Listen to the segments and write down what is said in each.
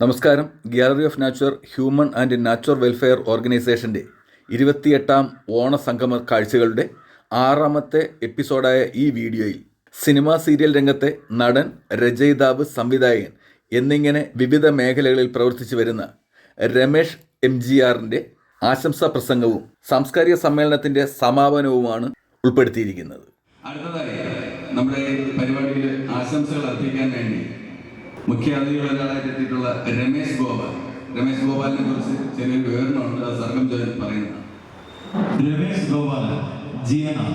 നമസ്കാരം. Gallery of natural human and natural welfare ഓർഗനൈസേഷന്റെ ഇരുപത്തിയെട്ടാം ഓണസംഗമ കാഴ്ചകളുടെ ആറാമത്തെ എപ്പിസോഡായ ഈ വീഡിയോയിൽ സിനിമാ സീരിയൽ രംഗത്തെ നടൻ രചയിതാവ് സംവിധായകൻ എന്നിങ്ങനെ വിവിധ മേഖലകളിൽ പ്രവർത്തിച്ചു വരുന്ന രമേഷ് എം ജി ആറിന്റെ ആശംസാ പ്രസംഗവും സാംസ്കാരിക സമ്മേളനത്തിന്റെ സമാപനവുമാണ് ഉൾപ്പെടുത്തിയിരിക്കുന്നത്. അടുത്തതായി നമ്മുടെ പരിപാടിയിൽ ആശംസകൾ അർപ്പിക്കാൻ വേണ്ടി മുഖ്യ അതിഥികൾ ഒരാളായിട്ട് എത്തിയിട്ടുള്ള രമേശ് ഗോപാൽ. രമേശ് ഗോപാലിനെ കുറിച്ച് ചെറിയൊരു വിവരണമുണ്ട്. അത് സർഗം ചോദൻ പറയുന്നത് രമേശ് ഗോപാൽ ജീവന.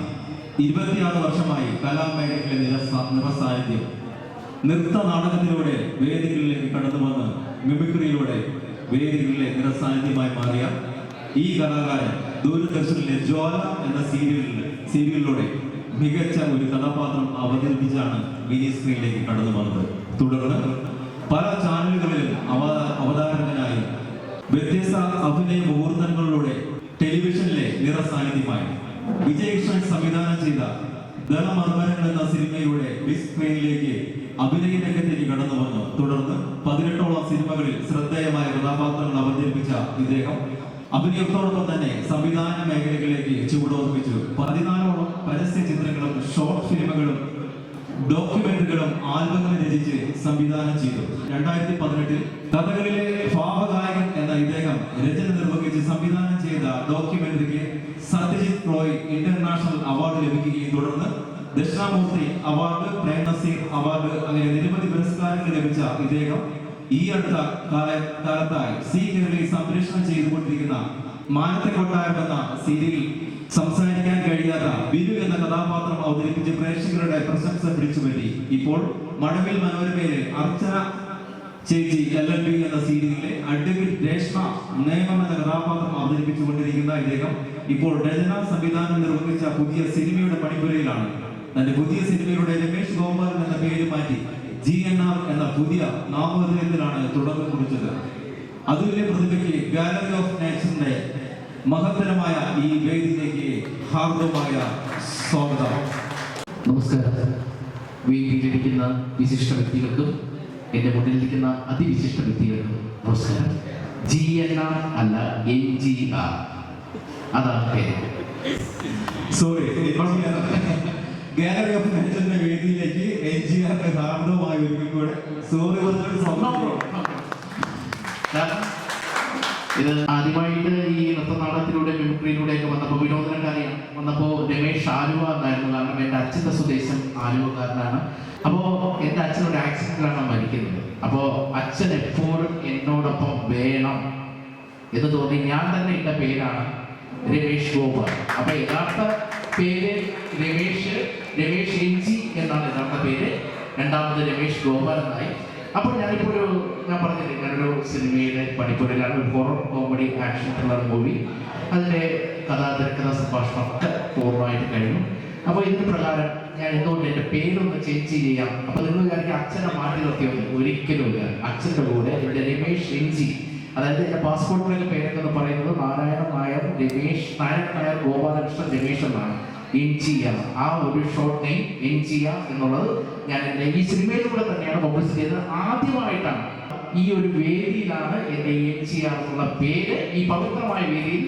ഇരുപത്തിയാറ് വർഷമായി കലാമേഖലയിലെ നിരസ- നൃത്ത നാടകത്തിലൂടെ വേദികളിലേക്ക് കടന്നു വന്ന് മിമിക്രിയിലൂടെ വേദികളിലെ നിറസാന്നിധ്യമായി മാറിയ ഈ കലാകാരൻ ദൂരദർശനിലെ ജ്വാല എന്ന സീരിയലിൽ സീരിയലിലൂടെ മികച്ച ഒരു കഥാപാത്രം അവതരിപ്പിച്ചാണ് മിനി സ്ക്രീനിലേക്ക് കടന്നു വന്നത്. തുടർന്ന് പല ചാനലുകളിലും അവ- അവതാരകനായി വ്യത്യസ്ത അഭിനയ മുഹൂർത്തങ്ങളിലൂടെ ടെലിവിഷനിലെ നിറസാന്നിധ്യമായി വിജയകൃഷ്ണൻ സംവിധാനം ചെയ്ത ദളമർമരങ്ങൾ എന്ന സിനിമയിലൂടെ ബിഗ് സ്ക്രീനിലേക്ക് അഭിനയ രംഗത്തേക്ക് കടന്നു വന്നു. തുടർന്ന് പതിനെട്ടോളം സിനിമകളിൽ ശ്രദ്ധേയമായ കഥാപാത്രങ്ങൾ അവതരിപ്പിച്ച ഇദ്ദേഹം അഭിനയത്തോടൊപ്പം തന്നെ സംവിധാന മേഖലകളിലേക്ക് ചുവടുറപ്പിച്ചു പതിനാലോളം പരസ്യ ചിത്രങ്ങളും ഷോർട്ട് ഫിലിമുകളും ഡോക്യുമെന്ററികളും ആൽബങ്ങളും രചിച്ച് സംവിധാനം ചെയ്തു. രണ്ടായിരത്തി പതിനെട്ടിൽ കഥകളിലെ ഭാവഗായകൻ എന്ന ഇദ്ദേഹം രചന നിർവഹിച്ച് സംവിധാനം ചെയ്ത ഡോക്യുമെന്ററിക്ക് സത്യജിത് റോയ് ഇന്റർനാഷണൽ അവാർഡ് ലഭിക്കുകയും തുടർന്ന് ദക്ഷിണാമൂർത്തി അവാർഡ് പ്രേം നസീർ അവാർഡ് അങ്ങനെ നിരവധി പുരസ്കാരങ്ങൾ ലഭിച്ച ഇദ്ദേഹം ഈ അടുത്ത കാല- കാലത്തായി സി കേരളയിൽ സംപ്രേഷണം ചെയ്തുകൊണ്ടിരിക്കുന്ന മാനത്തെ കൊട്ടാരം എന്ന സീരിയലിൽ സംസാരിക്കാൻ കഴിയാത്ത ബിനു എന്ന കഥാപാത്രം അവതരിപ്പിച്ച് പ്രേക്ഷകരുടെ പ്രശംസ പിടിച്ചുപറ്റി. ഇപ്പോൾ മഴവിൽ മനോരമയിലെ അർച്ചന ചേച്ചി എൽ എൽ ബി എന്ന സീരിയലിലെ അഡ്വക്കേറ്റ് രേഷ്മ നേമം എന്ന കഥാപാത്രം അവതരിപ്പിച്ചുകൊണ്ടിരിക്കുന്ന ഇദ്ദേഹം ഇപ്പോൾ രചന സംവിധാനം നിർവഹിച്ച പുതിയ സിനിമയുടെ പണിപ്പുരയിലാണ്. തന്റെ പുതിയ സിനിമയിലൂടെ രമേശ് ഗോപാലൻ എന്ന പേര് മാറ്റി ജി എൻ ആർ എന്ന പുതിയ നാമോദയത്തിലാണ് തുടക്കം കുറിച്ചത്. അതുല്യ പ്രതിഭയ്ക്ക് ഗാലറി ഓഫ് നേച്ചറിന്റെ മഹത്തരമായ ഈ വേദിയിലേക്ക് ഹാർദവമായ സ്വാഗതം. നമസ്കാരം. വേദിയിലിരിക്കുന്ന വിശിഷ്ട വ്യക്തികൾക്കും എന്റെ മുന്നിലിരിക്കുന്ന അതിവിശിഷ്ട വ്യക്തികൾക്കും നമസ്കാരം. ജി എൻ ആർ അല്ല എൻ ജി ആർ. അതാണ് പേര്. സോറി ഗാലറി ഓഫ് നേച്ചറിന്റെ വേദിയിലേക്ക് എൻ ജി ആറിന്റെ ഹാർദവമായ ഒരിക്കൽ കൂടെ സോറി പറഞ്ഞൊരു സ്വാഗതം കാരണം ഇത് ആദ്യമായിട്ട് ഈ വിനോദനൊക്കെ വന്നപ്പോൾ വിനോദനക്കാരിയാണ് വന്നപ്പോൾ രമേഷ് ആലുവ എന്നായിരുന്നു കാരണം എന്റെ അച്ഛന്റെ സ്വദേശം ആലുവക്കാരനാണ്. അപ്പോൾ എന്റെ അച്ഛൻ ഒരു ആക്സിഡന്റിലാണ് മരിക്കുന്നത്. അപ്പോൾ അച്ഛൻ എപ്പോഴും എന്നോടൊപ്പം വേണം എന്ന് തോന്നി. ഞാൻ തന്നെ ഇട്ട പേരാണ് രമേഷ് ഗോപാൽ. അപ്പോൾ യഥാർത്ഥ പേര് രമേഷ് രമേഷ് എൻ ജി എന്നാണ് യഥാർത്ഥ പേര്. രണ്ടാമത് രമേഷ് ഗോപാൽ എന്നായി. അപ്പോൾ ഞാനിപ്പോൾ ഒരു ഞാൻ പറഞ്ഞില്ലേ ഞാനൊരു സിനിമയിലെ പണിപ്പുരയിലാണ് ഒരു horror comedy action thriller movie അതിന്റെ കഥാ തിരക്കഥ സംഭാഷണം ഒക്കെ പൂർണമായിട്ട് കഴിഞ്ഞു. അപ്പോൾ ഇതിന് പ്രകാരം ഞാൻ എന്തുകൊണ്ട് എന്റെ പേരൊന്ന് ചേഞ്ച് ചെയ്യാം? അപ്പോൾ നിങ്ങൾ വിചാരിക്കും അച്ഛനെ മാറ്റി നിർത്തിയൊന്നും ഒരിക്കലുമില്ല. അച്ഛന്റെ കൂടെ എന്റെ രമേഷ് എൻജി അതായത് എന്റെ പാസ്പോർട്ടിലൊക്കെ പേരൊക്കെ പറയുന്നത് നാരായണ നായർ രമേഷ് നാരായണ നായർ ഗോപാലകൃഷ്ണൻ രമേഷ് എന്നാണ് എൻജിയ ആ ഒരു ഷോർട്ട് നെയിം എൻജിയ എന്നുള്ളത് ഞാൻ എന്റെ ഈ സിനിമയിലൂടെ തന്നെയാണ് പബ്ലിസിറ്റി ചെയ്തത്. ആദ്യമായിട്ടാണ് ഈ ഒരു വേദിയിലാണ് എന്റെ എൻജിയ എന്നുള്ള പേര് ഈ പവിത്രമായ വേദിയിൽ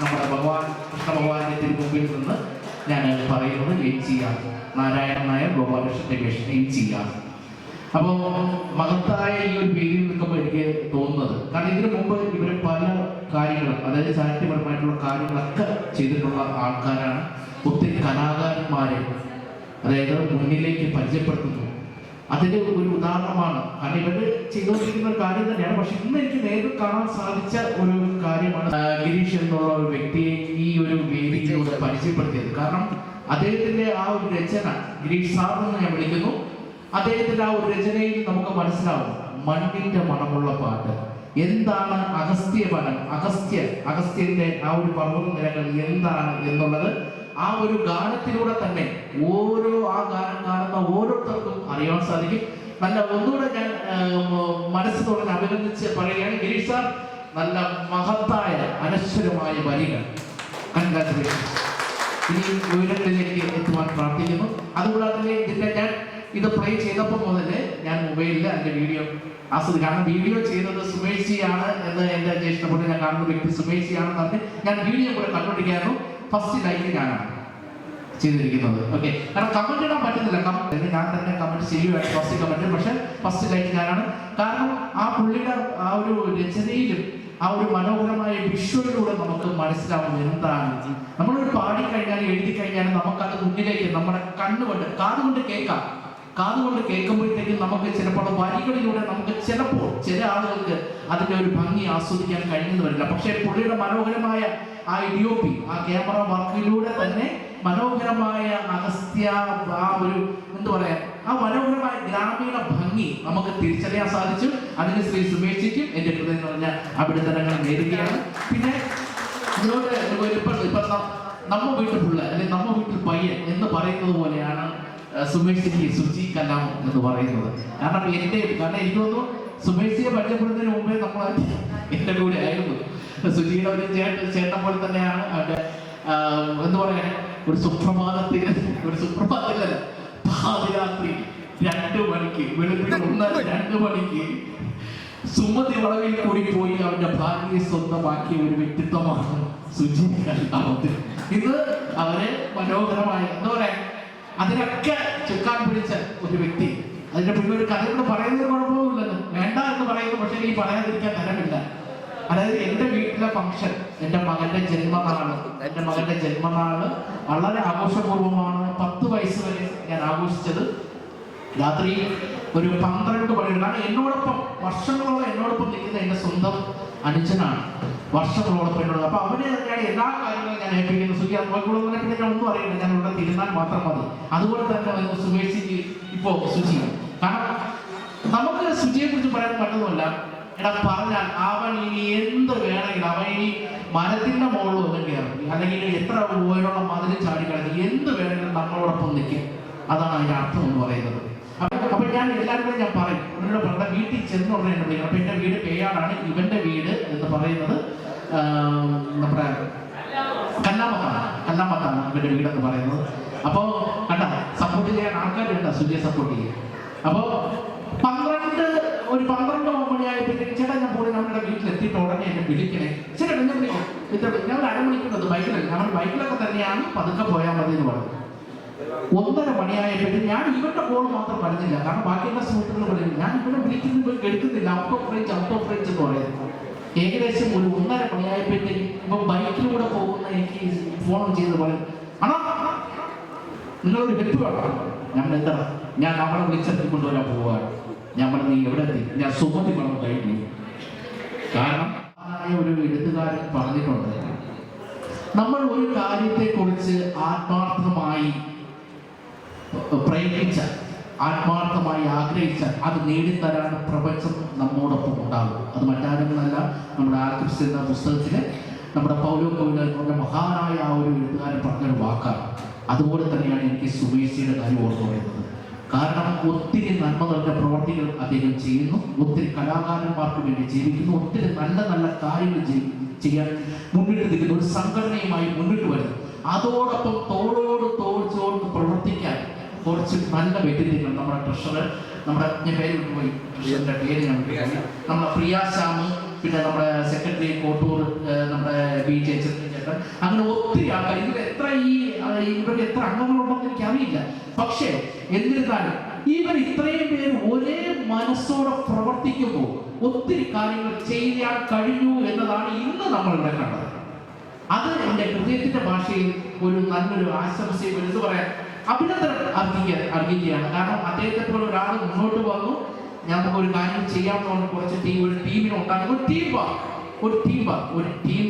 നമ്മുടെ ഭഗവാൻ കൃഷ്ണ ഭഗവാന്റെ തിരുമുമ്പിൽ നിന്ന് ഞാൻ പറയുന്നത് എൻജിയ നാരായണ നായർ ഗോപാലകൃഷ്ണ എൻ ജി എൻജിയ അപ്പോ മഹത്തായ ഈ ഒരു വേദിയിൽ നിൽക്കുമ്പോൾ എനിക്ക് തോന്നുന്നത്. കാരണം ഇതിനു മുമ്പ് ഇവർ പല കാര്യങ്ങളും അതായത് സാഹിത്യപരമായിട്ടുള്ള കാര്യങ്ങളൊക്കെ ചെയ്തിട്ടുള്ള ആൾക്കാരാണ് ഒത്തിരി കലാകാരന്മാരെ അതായത് മുന്നിലേക്ക് പരിചയപ്പെടുത്തുന്നു. അതിന്റെ ഒരു ഉദാഹരണമാണ്. കാരണം ഇവർ ചെയ്തുകൊണ്ടിരിക്കുന്ന ഒരു കാര്യം തന്നെയാണ്. പക്ഷെ ഇന്ന് എനിക്ക് നേരിൽ കാണാൻ സാധിച്ച ഒരു കാര്യമാണ് ഗിരീഷ് എന്നുള്ള ഒരു വ്യക്തിയെ ഈ ഒരു വേദിയിലൂടെ പരിചയപ്പെടുത്തിയത്. കാരണം അദ്ദേഹത്തിന്റെ ആ ഒരു രചന ഗിരീഷ് സാർ എന്ന് ഞാൻ വിളിക്കുന്നു. അദ്ദേഹത്തിന്റെ ആ ഒരു രചനയിൽ നമുക്ക് മനസ്സിലാവും മണ്ണിന്റെ മണമുള്ള പാട്ട്. എന്താണ് അഗസ്ത്യ വനം അഗസ്ത്യ അഗസ്ത്യന്റെ ആ ഒരു പർവത നിരകൾ എന്താണ് എന്നുള്ളത് ആ ഒരു ഗാനത്തിലൂടെ തന്നെ ഓരോ ആ ഗാനം കാണുന്ന ഓരോരുത്തർക്കും അറിയാൻ സാധിക്കും. നല്ല ഒന്നുകൂടെ ഞാൻ മനസ്സ് തുടങ്ങി അഭിനന്ദിച്ച് പറയുകയാണ് ഗിരീഷ് സാർ നല്ല മഹത്തായ അനശ്വരമായ വരികൾ. കൺഗ്രാറ്റുലേഷൻ ഇനി ഉയരങ്ങളിലേക്ക് എത്തുവാൻ പ്രാർത്ഥിക്കുന്നു. അതുകൂടാതെ ഇതിന്റെ ഞാൻ ഇത് പ്ലേ ചെയ്തപ്പോൾ മുതൽ ഞാൻ മൊബൈലിൽ അതിന്റെ വീഡിയോ ആസ്വദിക്കും കാരണം വീഡിയോ ചെയ്തത് സുമേഷ് ജി ആണ് എന്ന് എന്റെ ജ്യേഷ്ഠപ്പെട്ട് ഞാൻ കാണുന്ന വ്യക്തി സുമേഷ് ജി ആണെന്ന് പറഞ്ഞ് ഞാൻ വീഡിയോ കൂടെ കണ്ടുപിടിക്കായിരുന്നു ഫസ്റ്റ് ലൈക്ക് ഞാനാണ് ചെയ്തിരിക്കുന്നത്. ഓക്കെ കാരണം കമന്റ് ഇടാൻ പറ്റുന്നില്ല കമന്റ് ഞാൻ തന്നെ കമന്റ് ചെയ്യുകയാണ് ഫസ്റ്റ് കമന്റ് പക്ഷെ ഫസ്റ്റ് ലൈക്ക് ഞാനാണ്. കാരണം ആ പുള്ളിയുടെ ആ ഒരു രചനയിലും ആ ഒരു മനോഹരമായ വിഷ്വലിലൂടെ നമുക്ക് മനസ്സിലാവും എന്താണ് നമ്മളൊരു പാടി കഴിഞ്ഞാൽ എഴുതി കഴിഞ്ഞാൽ നമുക്കത് മുന്നിലേക്ക് നമ്മുടെ കണ്ണുകൊണ്ട് കാതുകൊണ്ട് കേൾക്കാം. കാതുകൊണ്ട് കേൾക്കുമ്പോഴത്തേക്കും നമുക്ക് ചിലപ്പോൾ വരികളിലൂടെ നമുക്ക് ചിലപ്പോൾ ചില ആളുകൾക്ക് അതിന്റെ ഒരു ഭംഗി ആസ്വദിക്കാൻ കഴിയുന്നു വരില്ല. പക്ഷേ പുള്ളിയുടെ മനോഹരമായ ആ ഇഡിയോപി ആ ക്യാമറ വർക്കിലൂടെ തന്നെ മനോഹരമായ അഗസ്ത്യ ആ ഒരു എന്താ പറയാ ആ മനോഹരമായ ഗ്രാമീണ ഭംഗി നമുക്ക് തിരിച്ചറിയാൻ സാധിച്ചു. അതിന് ശ്രീ സുമേഷിക്കും എന്റെ ഹൃദയം നിറഞ്ഞ അഭിനന്ദനങ്ങൾ നേരുകയാണ്. പിന്നെ ഇതിനോട് ഇപ്പൊ നമ്മ വീട്ടിൽ പിള്ള അല്ലെങ്കിൽ നമ്മ വീട്ടിൽ പയ്യൻ എന്ന് പറയുന്നത് പോലെയാണ് സുമേഷ് സുമേഷിക്ക് സുചി കലാം എന്ന് പറയുന്നത്. കാരണം എന്റെ കാരണം എനിക്ക് തോന്നുന്നു സുമേഷിയെ പരിചയപ്പെടുന്നതിന് മുമ്പേ നമ്മൾ എന്റെ കൂടെ ആയിരുന്നു. സുജിയുടെ ഒരു ചേട്ടൻ ചേട്ടൻ പോലെ തന്നെയാണ് അവന്റെ എന്ന് പറയാൻ ഒരു സുപ്രഭാതത്തിൽ ഒരു സുപ്രഭാതത്തിലല്ല പാതിരാത്രി രണ്ട് മണിക്ക് വെളുപ്പിന് ഒന്ന് രണ്ട് മണിക്ക് സുമതി വളവിൽ കൂടി പോയി അവന്റെ ഭാര്യയെ സ്വന്തമാക്കിയ ഒരു വ്യക്തിത്വമാണ് സുജിത് ഇത് അവരെ മനോഹരമായ എന്താ പറയാ അതിനൊക്കെ ചുക്കാൻ പിടിച്ച ഒരു വ്യക്തി. അതിന്റെ പിന്നെ ഒരു കഥ കൊണ്ട് പറയുന്നതിന് കുഴപ്പമൊന്നുമില്ലല്ലോ വേണ്ട എന്ന് പറയുന്നു പക്ഷേ ഈ പറയാതിരിക്കാൻ തരമില്ല. അതായത് എന്റെ വീട്ടിലെ ഫംഗ്ഷൻ എന്റെ മകന്റെ ജന്മനാൾ. എന്റെ മകന്റെ ജന്മനാൾ വളരെ ആഘോഷപൂർവമാണ് പത്ത് വയസ്സ് വരെ ഞാൻ ആഘോഷിച്ചത്. രാത്രി ഒരു പന്ത്രണ്ട് മണി കാരണം എന്നോടൊപ്പം വർഷങ്ങളോളം എന്നോടൊപ്പം നിൽക്കുന്ന എന്റെ സ്വന്തം അനുജനാണ്. വർഷങ്ങളോടൊപ്പം എന്നോട്. അപ്പൊ അവനെ ഞാൻ എല്ലാ കാര്യങ്ങളും ഞാൻ ഏൽപ്പിക്കുന്നു. സുഖി അതുപോലെ പിന്നെ ഞാൻ ഒന്നും അറിയില്ല ഞാൻ ഇവിടെ തിരുന്നാൽ മാത്രം മതി. അതുപോലെ തന്നെ വന്നു സുമേഷിക്ക് ഇപ്പോ സുചി കാരണം നമുക്ക് സുചിയെ കുറിച്ച് പറയാൻ പറ്റുന്നില്ല എടാ പറഞ്ഞാൽ അവൻ ഇനി എന്ത് വേണമെങ്കിലും അവൻ ഇനി മരത്തിന്റെ മുകളിൽ ഒന്നും കയറി. അല്ലെങ്കിൽ എത്ര ഉയരമുള്ള മതിൽ ചാടി കിടക്കി. എന്ത് വേണമെങ്കിലും നമ്മളോടൊപ്പം നിൽക്കും. അതാണ് അതിന്റെ അർത്ഥം എന്ന് പറയുന്നത്. അപ്പൊ ഞാൻ എല്ലാവരും ഞാൻ പറയും. എന്നോട് പറഞ്ഞ വീട്ടിൽ ചെന്ന് ഉടനെ എന്നെ വിളിക്കണം. അപ്പൊ എന്റെ വീട് പേയാടാണ് ഇവന്റെ വീട് എന്ന് പറയുന്നത് നമ്മുടെ കല്ലാമത്താണ് കല്ലാമത്താണ് ഇവന്റെ വീട് എന്ന് പറയുന്നത്. അപ്പോ കണ്ട സപ്പോർട്ട് ചെയ്യാൻ ആൾക്കാരുണ്ട് സുജയെ സപ്പോർട്ട് ചെയ്യാൻ. അപ്പോ പന്ത്രണ്ട് ഒരു പന്ത്രണ്ട് ചേട്ടാ ഞാൻ പോയി നമ്മുടെ വീട്ടിൽ എത്തിയിട്ട് ഉടനെ എന്നെ വിളിക്കണേ. ചേട്ടാ എന്നെ വിളിക്കാം ചേട്ടാ ഒരു അരമണിക്കുന്നത് ബൈക്കിലല്ല നമ്മൾ ബൈക്കിലൊക്കെ തന്നെയാണ് പതുക്കെ പോയാൽ മതി എന്ന് പറഞ്ഞു. ഒന്നര മണിയായപ്പോഴും ഞാൻ ഇവരുടെ കോൾ മാത്രം പറഞ്ഞില്ല. കാരണം ബാക്കിയുള്ള സുഹൃത്തുക്കൾ പറഞ്ഞു ഞാൻ ഇവിടെ വിളിക്കുന്നത് എടുക്കുന്നില്ല. Out of range out of range എന്ന് പറയുന്നത് ഏകദേശം ഒരു ഒന്നര മണിയായപ്പോഴത്തേക്കും ഇപ്പൊ ബൈക്കിലൂടെ പോകുന്ന എനിക്ക് ഫോൺ ചെയ്ത് പറയും ആണോ നിങ്ങളൊരു ഹെൽപ്പ് വേണം. ഞാൻ എന്താ? ഞാൻ അവളെ വിളിച്ചെത്തി കൊണ്ടുവരാൻ പോവാണ് ഞാൻ പറഞ്ഞു നീ എവിടെ എത്തി? ഞാൻ സുമതി പണം കഴിഞ്ഞു കാരണം ഒരു എഴുത്തുകാരൻ പറഞ്ഞിട്ടുണ്ട് നമ്മൾ ഒരു കാര്യത്തെ കുറിച്ച് ആത്മാർത്ഥമായി പ്രയത്നിച്ച ആത്മാർത്ഥമായി ആഗ്രഹിച്ച അത് നേടിത്തരാൻ പ്രപഞ്ചം നമ്മോടൊപ്പം ഉണ്ടാകും. അത് മറ്റാരുമല്ല നമ്മുടെ ആർക്കിപ്സ് എന്ന പുസ്തകത്തിൽ നമ്മുടെ പൗരോ എന്ന് പറഞ്ഞ മഹാനായ ആ ഒരു എഴുത്തുകാരൻ പറഞ്ഞൊരു വാക്കാണ്. അതുപോലെ തന്നെയാണ് എനിക്ക് സുമേഷിയുടെ കാര്യം ഓർമ്മ വരുന്നത് കാരണം ഒത്തിരി നന്മകളുടെ പ്രവർത്തികൾ അദ്ദേഹം ചെയ്യുന്നു. ഒത്തിരി കലാകാരന്മാർക്ക് വേണ്ടി ജീവിക്കുന്നു. ഒത്തിരി നല്ല നല്ല കാര്യങ്ങൾ ചെയ്- ചെയ്യാൻ മുന്നിട്ട് നിൽക്കുന്ന. ഒരു സംഘടനയുമായി മുന്നിട്ട് വരുന്നു. അതോടൊപ്പം തോളോട് തോൾ ചോർന്ന് പ്രവർത്തിക്കാൻ കുറച്ച് നല്ല വ്യക്തിത്വങ്ങൾ. നമ്മുടെ ട്രഷറർ നമ്മുടെ ഞാൻ പേര് വിട്ടുപോയി ട്രഷറിന്റെ പേര് ഞാൻ നമ്മുടെ പ്രിയാശാമി പിന്നെ നമ്മുടെ സെക്രട്ടറി കോട്ടൂർ നമ്മുടെ ബി ജെ ചേട്ടൻ. അങ്ങനെ ഒത്തിരി ആൾക്കാർ. ഇതിൽ എത്ര ഈ ഇവർക്ക് എത്ര അംഗങ്ങളുണ്ടെന്ന് എനിക്ക് അറിയില്ല പക്ഷേ എന്നിരുന്നാലും ഇവർ ഇത്രയും പേര് ഒരേ മനസ്സോടെ പ്രവർത്തിക്കുമ്പോൾ ഒത്തിരി കാര്യങ്ങൾ ചെയ്യാൻ കഴിഞ്ഞു എന്നതാണ് ഇന്ന് നമ്മൾ ഇവിടെ കണ്ടത്. അത് എന്റെ ഹൃദയത്തിന്റെ ഭാഷയിൽ ഒരു നല്ലൊരു ആശംസയും എന്ന് പറയാൻ അഭിനന്ദനം അർഹിക്കാൻ അർഹിക്കുകയാണ്. കാരണം അദ്ദേഹത്തെ പോലെ ഒരാൾ മുന്നോട്ട് വന്നു. നമുക്ക് ഒരു കാര്യം ചെയ്യാമെന്ന് പറഞ്ഞ് കുറച്ച് ടീം ഒരു ടീമിനെ ഉണ്ടാകുന്നു ഒരു ടീം ഒരു ടീം ഒരു ടീം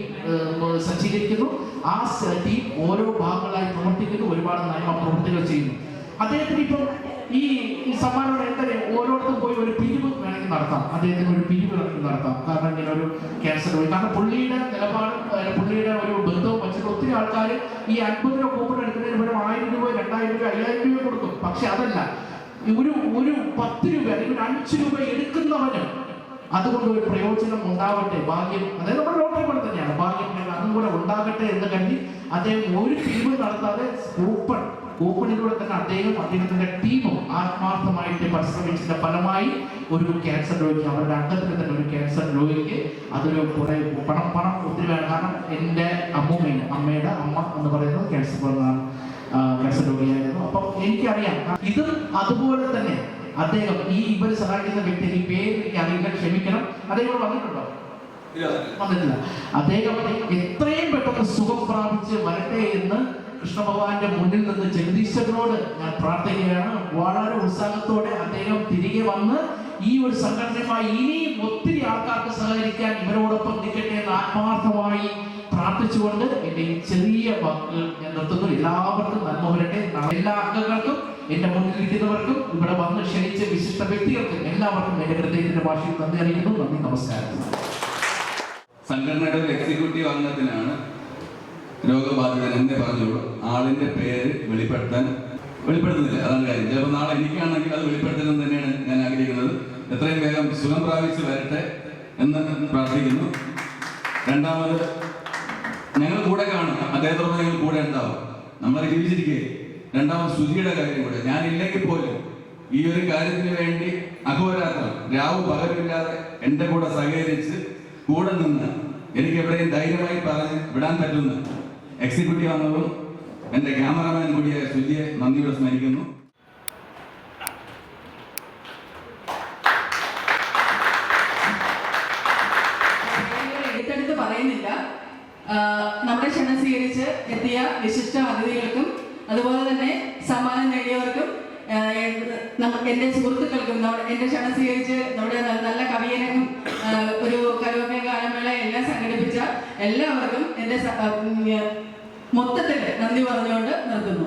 സജ്ജീകരിക്കുന്നു. ആ ടീം ഓരോ ഭാഗങ്ങളായി പ്രവർത്തിക്കുന്നു. ഒരുപാട് നന്മ പ്രവൃത്തികൾ ചെയ്യുന്നു. അദ്ദേഹത്തിന് ഇപ്പം ഈ ഈ സമ്മാനം എന്താ ഓരോരുത്തരും പോയി ഒരു പിരിവ് വേണമെങ്കിൽ നടത്താം. അദ്ദേഹത്തിന് ഒരു പിരിവ് വേണമെങ്കിൽ നടത്താം. കാരണം ഇങ്ങനെ ഒരു ക്യാൻസർ പോയി. കാരണം പുള്ളിയുടെ നിലപാട് പുള്ളിയുടെ ഒരു ബന്ധവും വെച്ചിട്ട് ഒത്തിരി ആൾക്കാർ ഈ അൻപത് രൂപ കൂപ്പൺ എടുക്കുന്നതിന് പകരം ആയിരം രൂപ രണ്ടായിരം രൂപ അയ്യായിരം രൂപ കൊടുക്കും. പക്ഷെ അതല്ല ഒരു ഒരു പത്ത് രൂപ അല്ലെങ്കിൽ ഒരു അഞ്ച് രൂപ എടുക്കുന്നവന് അതുകൊണ്ട് ഒരു പ്രയോജനം ഉണ്ടാവട്ടെ ഭാഗ്യം. അതായത് നമ്മുടെ ലോട്ടറി പോലെ തന്നെയാണ്. ഭാഗ്യം അതും കൂടെ ഉണ്ടാകട്ടെ എന്ന് കരുതി അദ്ദേഹം ഒരു ടീമും നടത്താതെ കൂപ്പൺ കൂപ്പണിലൂടെ തന്നെ അദ്ദേഹം അദ്ദേഹത്തിന്റെ ടീമും ആത്മാർത്ഥമായിട്ട് പരിശ്രമിച്ചതിന്റെ ഫലമായി ഒരു ക്യാൻസർ രോഗിക്ക് അവരുടെ അംഗത്തിന് തന്നെ ഒരു ക്യാൻസർ രോഗിക്ക് അതൊരു കുറെ പണം പണം ഒത്തിരി വേണം. കാരണം എന്റെ അമ്മൂമ്മയാണ് അമ്മയുടെ അമ്മ എന്ന് പറയുന്നത് ക്യാൻസർ വന്നതാണ് ക്യാൻസർ രോഗിയായിരുന്നു. അപ്പം എനിക്കറിയാം. ഇത് അതുപോലെ തന്നെ അദ്ദേഹം ഈ ഇവർ സഹായിക്കുന്ന വ്യക്തി ഈ പേര് എനിക്ക് അറിയില്ല ക്ഷമിക്കണം. അദ്ദേഹം ഇവിടെ വന്നിട്ടുണ്ടോ വന്നിട്ടില്ല. അദ്ദേഹം എത്രയും പെട്ടെന്ന് സുഖം പ്രാപിച്ച് വരട്ടെ എന്ന് കൃഷ്ണ ഭഗവാന്റെ മുന്നിൽ നിന്ന് ജഗദീശ്വരനോട് ഞാൻ പ്രാർത്ഥിക്കുകയാണ്. വളരെ ഉത്സാഹത്തോടെ അദ്ദേഹം തിരികെ വന്ന് ഈ ഒരു സംഘടനയുമായി ഇനിയും ഒത്തിരി ആൾക്കാർക്ക് സഹകരിക്കാൻ ഇവരോടൊപ്പം നിൽക്കട്ടെ എന്ന് ആത്മാർത്ഥമായി പ്രാർത്ഥിച്ചുകൊണ്ട് എന്റെ ഈ ചെറിയ വാക്കുകൾ ഞാൻ നിർത്തുന്നു. എല്ലാവർക്കും നന്മ വരട്ടെ എല്ലാ അംഗങ്ങൾക്കും എന്റെ മുന്നിൽ ഇരിക്കുന്നവർക്കും ഇവിടെ വന്ന് ക്ഷണിച്ച വിശിഷ്ട വ്യക്തികൾക്കും എല്ലാവർക്കും എന്റെ ഹൃദയത്തിന്റെ ഭാഷയിൽ നന്ദി അറിയുന്നു നന്ദി നമസ്കാരം. സംഘടനയുടെ എക്സിക്യൂട്ടീവ് അംഗത്തിനാണ് രോഗബാധിതൻ എന്നെ പറഞ്ഞോളൂ ആളിന്റെ പേര് വെളിപ്പെടുത്താൻ വെളിപ്പെടുത്തുന്നില്ല. അതാണ് കാര്യം. ചിലപ്പോൾ നാളെ എനിക്കാണെങ്കിൽ അത് വെളിപ്പെടുത്തണം തന്നെയാണ് ഞാൻ ആഗ്രഹിക്കുന്നത്. എത്രയും വേഗം സുഖം പ്രാപിച്ച് വരട്ടെ എന്ന് പ്രാർത്ഥിക്കുന്നു. രണ്ടാമത് ഞങ്ങൾ കൂടെ കാണും അദ്ദേഹത്തോടൊപ്പം ഞങ്ങൾ കൂടെ ഉണ്ടാവും. നമ്മൾ ജീവിച്ചിരിക്കേ. രണ്ടാമത് ശുചിയുടെ കാര്യം കൂടെ. ഞാൻ ഇല്ലെങ്കിൽ പോലും ഈ ഒരു കാര്യത്തിന് വേണ്ടി അഹോരാത്രം രാവും പകലുമില്ലാതെ എന്റെ കൂടെ സഹകരിച്ച് കൂടെ നിന്ന് എനിക്ക് എവിടെയും ധൈര്യമായി പറഞ്ഞ് വിടാൻ പറ്റുന്ന എക്സിക്യൂട്ടീവ് അംഗവും എന്റെ ക്യാമറമാൻ കൂടിയായ ശുചിയെ നന്ദിയോടെ സ്മരിക്കുന്നു. പറയുന്നില്ല. നമ്മുടെ ക്ഷണം സ്വീകരിച്ച് എത്തിയ വിശിഷ്ട അതിഥികൾക്കും അതുപോലെ തന്നെ സമ്മാനം നേടിയവർക്കും നമുക്ക് എന്റെ സുഹൃത്തുക്കൾക്കും എന്റെ ക്ഷണം സ്വീകരിച്ച് നമ്മുടെ നല്ല കവിയനും ഒരു കലോമയ ഗാനമേള എല്ലാം സംഘടിപ്പിച്ച എല്ലാവർക്കും എന്റെ മൊത്തത്തിൽ നന്ദി പറഞ്ഞുകൊണ്ട് നിർത്തുന്നു.